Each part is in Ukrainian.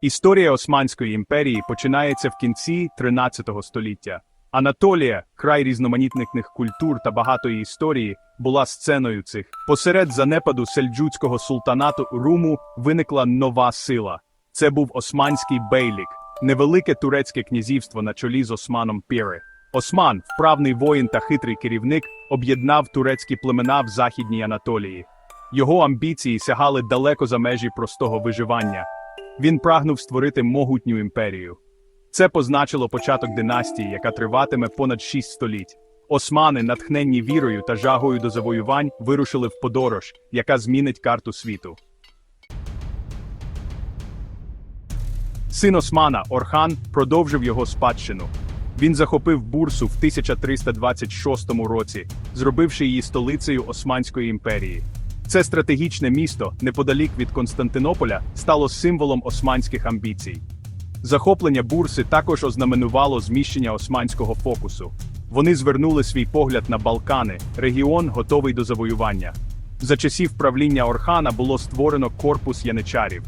Історія Османської імперії починається в кінці 13 століття. Анатолія, край різноманітних культур та багатої історії, була сценою цих. Посеред занепаду сельджуцького султанату Руму виникла нова сила. Це був Османський бейлік, невелике турецьке князівство на чолі з Османом Піри. Осман, вправний воїн та хитрий керівник, об'єднав турецькі племена в Західній Анатолії. Його амбіції сягали далеко за межі простого виживання. Він прагнув створити могутню імперію. Це позначило початок династії, яка триватиме понад шість століть. Османи, натхненні вірою та жагою до завоювань, вирушили в подорож, яка змінить карту світу. Син Османа, Орхан, продовжив його спадщину. Він захопив Бурсу в 1326 році, зробивши її столицею Османської імперії. Це стратегічне місто, неподалік від Константинополя, стало символом османських амбіцій. Захоплення бурси також ознаменувало зміщення османського фокусу. Вони звернули свій погляд на Балкани, регіон, готовий до завоювання. За часів правління Орхана було створено корпус яничарів.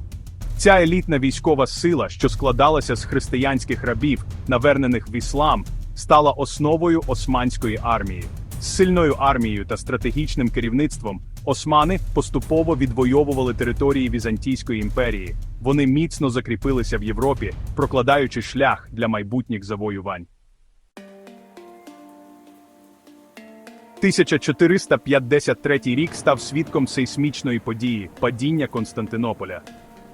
Ця елітна військова сила, що складалася з християнських рабів, навернених в іслам, стала основою османської армії. З сильною армією та стратегічним керівництвом османи поступово відвоювали території Візантійської імперії. Вони міцно закріпилися в Європі, прокладаючи шлях для майбутніх завоювань. 1453 рік став свідком сейсмічної події падіння Константинополя.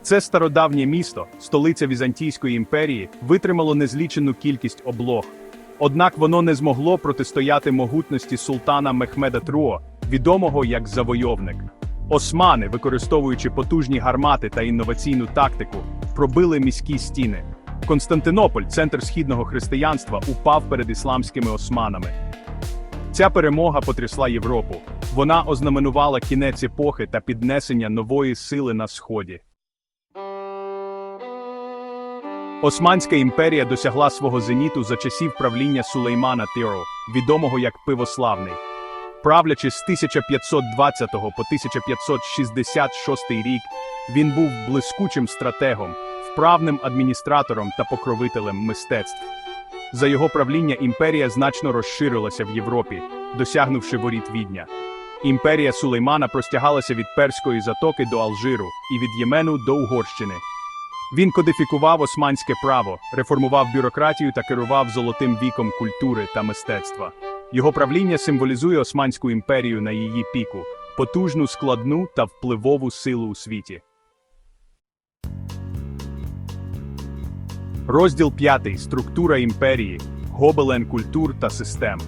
Це стародавнє місто, столиця Візантійської імперії, витримало незлічену кількість облог. Однак воно не змогло протистояти могутності султана Мехмеда Труо, відомого як завойовник. Османи, використовуючи потужні гармати та інноваційну тактику, пробили міські стіни. Константинополь, центр східного християнства, упав перед ісламськими османами. Ця перемога потрясла Європу. Вона ознаменувала кінець епохи та піднесення нової сили на сході. Османська імперія досягла свого зеніту за часів правління Сулеймана Тиру, відомого як Пивославний. Правлячи з 1520 по 1566 рік, він був блискучим стратегом, вправним адміністратором та покровителем мистецтв. За його правління імперія значно розширилася в Європі, досягнувши воріт Відня. Імперія Сулеймана простягалася від Перської затоки до Алжиру і від Ємену до Угорщини. Він кодифікував османське право, реформував бюрократію та керував золотим віком культури та мистецтва. Його правління символізує Османську імперію на її піку, потужну складну та впливову силу у світі. Розділ 5. Структура імперії, гобелен культур та систем.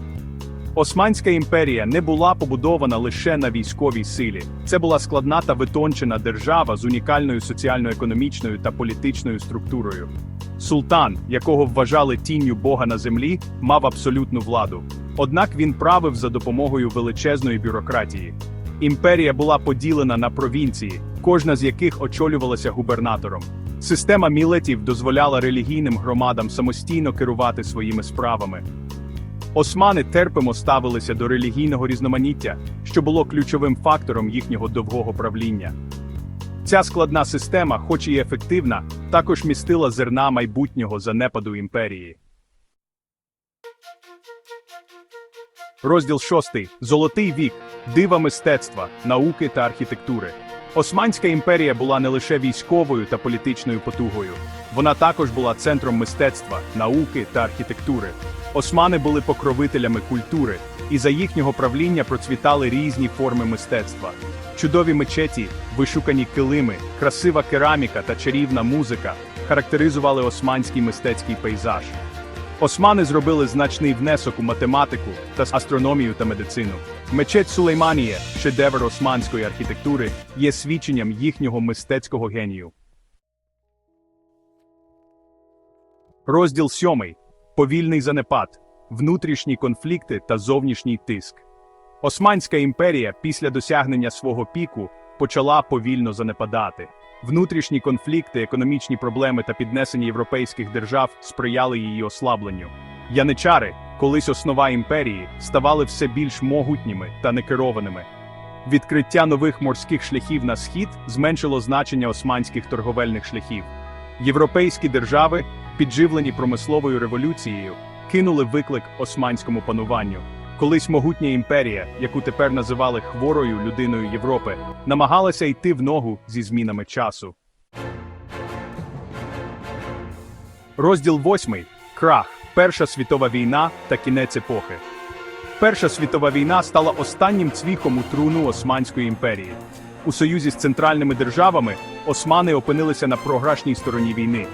Османська імперія не була побудована лише на військовій силі. Це була складна та витончена держава з унікальною соціально-економічною та політичною структурою. Султан, якого вважали тінню Бога на землі, мав абсолютну владу. Однак він правив за допомогою величезної бюрократії. Імперія була поділена на провінції, кожна з яких очолювалася губернатором. Система мілетів дозволяла релігійним громадам самостійно керувати своїми справами. Османи терпимо ставилися до релігійного різноманіття, що було ключовим фактором їхнього довгого правління. Ця складна система, хоч і ефективна, також містила зерна майбутнього занепаду імперії. Розділ 6. Золотий вік, дива мистецтва, науки та архітектури. Османська імперія була не лише військовою та політичною потугою, вона також була центром мистецтва, науки та архітектури. Османи були покровителями культури, і за їхнього правління процвітали різні форми мистецтва. Чудові мечеті, вишукані килими, красива кераміка та чарівна музика характеризували османський мистецький пейзаж. Османи зробили значний внесок у математику та астрономію та медицину. Мечеть Сулейманія, шедевр османської архітектури, є свідченням їхнього мистецького генію. Розділ 7. Повільний занепад, внутрішні конфлікти та зовнішній тиск. Османська імперія після досягнення свого піку почала повільно занепадати. Внутрішні конфлікти, економічні проблеми та піднесення європейських держав сприяли її ослабленню. Яничари, колись основа імперії, ставали все більш могутніми та некерованими. Відкриття нових морських шляхів на схід зменшило значення османських торговельних шляхів. Європейські держави, підживлені промисловою революцією, кинули виклик османському пануванню. Колись могутня імперія, яку тепер називали хворою людиною Європи, намагалася йти в ногу зі змінами часу. Розділ 8. Крах. Перша світова війна та кінець епохи. Перша світова війна стала останнім цвіхом у труну Османської імперії. У союзі з центральними державами османи опинилися на програшній стороні війни.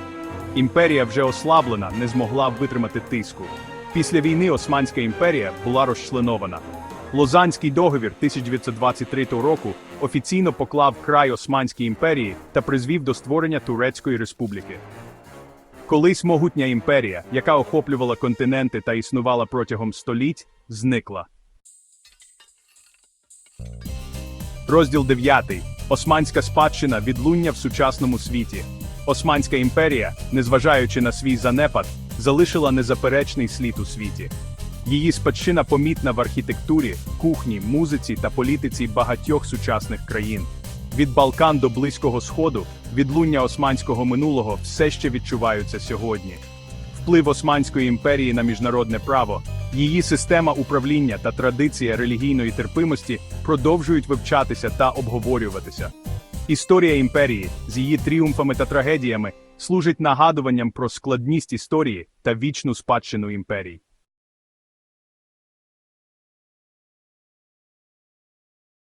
Імперія вже ослаблена, не змогла витримати тиску. Після війни Османська імперія була розчленована. Лозанський договір 1923 року офіційно поклав край Османській імперії та призвів до створення Турецької республіки. Колись могутня імперія, яка охоплювала континенти та існувала протягом століть, зникла. Розділ 9. Османська спадщина відлуння в сучасному світі. Османська імперія, незважаючи на свій занепад, залишила незаперечний слід у світі. Її спадщина помітна в архітектурі, кухні, музиці та політиці багатьох сучасних країн. Від Балкан до Близького Сходу відлуння османського минулого все ще відчуваються сьогодні. Вплив Османської імперії на міжнародне право, її система управління та традиція релігійної терпимості продовжують вивчатися та обговорюватися. Історія імперії з її тріумфами та трагедіями служить нагадуванням про складність історії та вічну спадщину імперій.